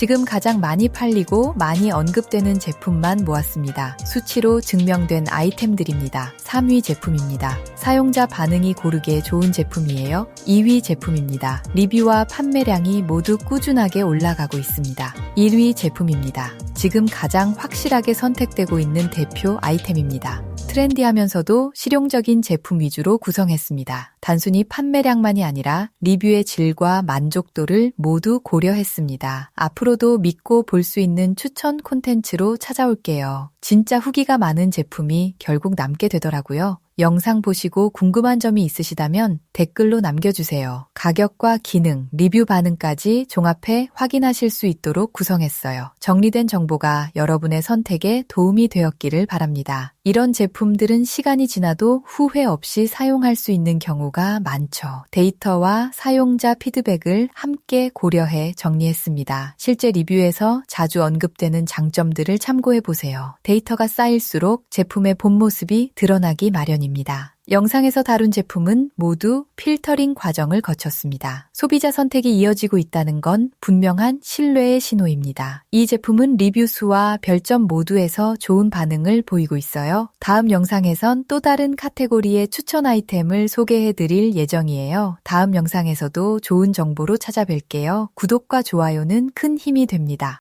지금 가장 많이 팔리고 많이 언급되는 제품만 모았습니다. 수치로 증명된 아이템들입니다. 3위 제품입니다. 사용자 반응이 고르게 좋은 제품이에요. 2위 제품입니다. 리뷰와 판매량이 모두 꾸준하게 올라가고 있습니다. 1위 제품입니다. 지금 가장 확실하게 선택되고 있는 대표 아이템입니다. 트렌디하면서도 실용적인 제품 위주로 구성했습니다. 단순히 판매량만이 아니라 리뷰의 질과 만족도를 모두 고려했습니다. 앞으로도 믿고 볼 수 있는 추천 콘텐츠로 찾아올게요. 진짜 후기가 많은 제품이 결국 남게 되더라고요. 영상 보시고 궁금한 점이 있으시다면 댓글로 남겨주세요. 가격과 기능, 리뷰 반응까지 종합해 확인하실 수 있도록 구성했어요. 정리된 정보가 여러분의 선택에 도움이 되었기를 바랍니다. 이런 제품들은 시간이 지나도 후회 없이 사용할 수 있는 경우가 많죠. 데이터와 사용자 피드백을 함께 고려해 정리했습니다. 실제 리뷰에서 자주 언급되는 장점들을 참고해 보세요. 데이터가 쌓일수록 제품의 본 모습이 드러나기 마련입니다. 영상에서 다룬 제품은 모두 필터링 과정을 거쳤습니다. 소비자 선택이 이어지고 있다는 건 분명한 신뢰의 신호입니다. 이 제품은 리뷰 수와 별점 모두에서 좋은 반응을 보이고 있어요. 다음 영상에선 또 다른 카테고리의 추천 아이템을 소개해 드릴 예정이에요. 다음 영상에서도 좋은 정보로 찾아뵐게요. 구독과 좋아요는 큰 힘이 됩니다.